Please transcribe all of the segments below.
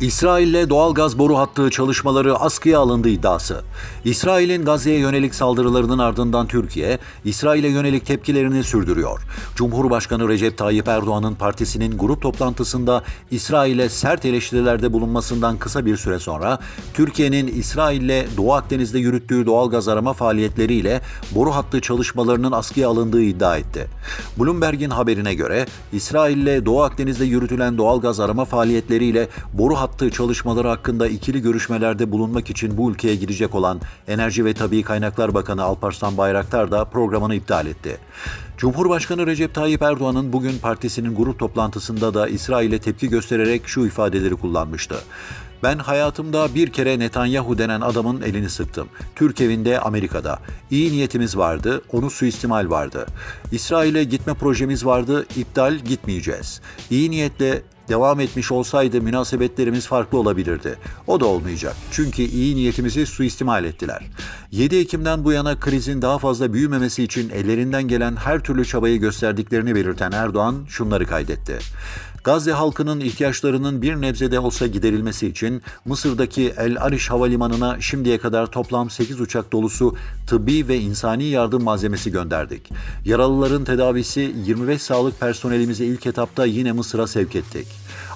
İsrail'le doğal gaz boru hattı çalışmaları askıya alındı iddiası. İsrail'in Gazze'ye yönelik saldırılarının ardından Türkiye, İsrail'e yönelik tepkilerini sürdürüyor. Cumhurbaşkanı Recep Tayyip Erdoğan'ın partisinin grup toplantısında İsrail'e sert eleştirilerde bulunmasından kısa bir süre sonra Türkiye'nin İsrail'le Doğu Akdeniz'de yürüttüğü doğal gaz arama faaliyetleriyle boru hattı çalışmalarının askıya alındığı iddia etti. Bloomberg'in haberine göre İsrail'le Doğu Akdeniz'de yürütülen doğal gaz arama faaliyetleriyle boru hattı çalışmaları hakkında ikili görüşmelerde bulunmak için bu ülkeye gidecek olan Enerji ve Tabii Kaynaklar Bakanı Alparslan Bayraktar da programını iptal etti. Cumhurbaşkanı Recep Tayyip Erdoğan'ın bugün partisinin grup toplantısında da İsrail'e tepki göstererek şu ifadeleri kullanmıştı. Ben hayatımda bir kere Netanyahu denen adamın elini sıktım. Türk evinde Amerika'da. İyi niyetimiz vardı, onu suistimal vardı. İsrail'e gitme projemiz vardı, iptal gitmeyeceğiz. İyi niyetle devam etmiş olsaydı münasebetlerimiz farklı olabilirdi. O da olmayacak. Çünkü iyi niyetimizi suistimal ettiler. 7 Ekim'den bu yana krizin daha fazla büyümemesi için ellerinden gelen her türlü çabayı gösterdiklerini belirten Erdoğan şunları kaydetti. Gazze halkının ihtiyaçlarının bir nebzede olsa giderilmesi için Mısır'daki El Arish Havalimanı'na şimdiye kadar toplam 8 uçak dolusu tıbbi ve insani yardım malzemesi gönderdik. Yaralıların tedavisi 25 sağlık personelimizi ilk etapta yine Mısır'a sevk ettik.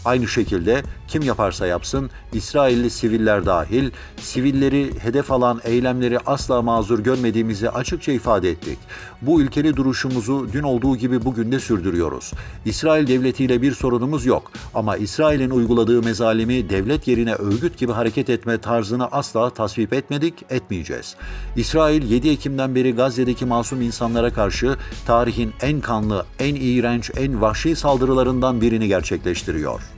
Aynı şekilde kim yaparsa yapsın İsrailli siviller dahil sivilleri hedef alan eylemleri asla mazur görmediğimizi açıkça ifade ettik. Bu ülkeli duruşumuzu dün olduğu gibi bugün de sürdürüyoruz. İsrail devletiyle bir sorunumuz yok ama İsrail'in uyguladığı mezalimi devlet yerine örgüt gibi hareket etme tarzını asla tasvip etmedik, etmeyeceğiz. İsrail 7 Ekim'den beri Gazze'deki masum insanlara karşı tarihin en kanlı, en iğrenç, en vahşi saldırılarından birini gerçekleştiriyor.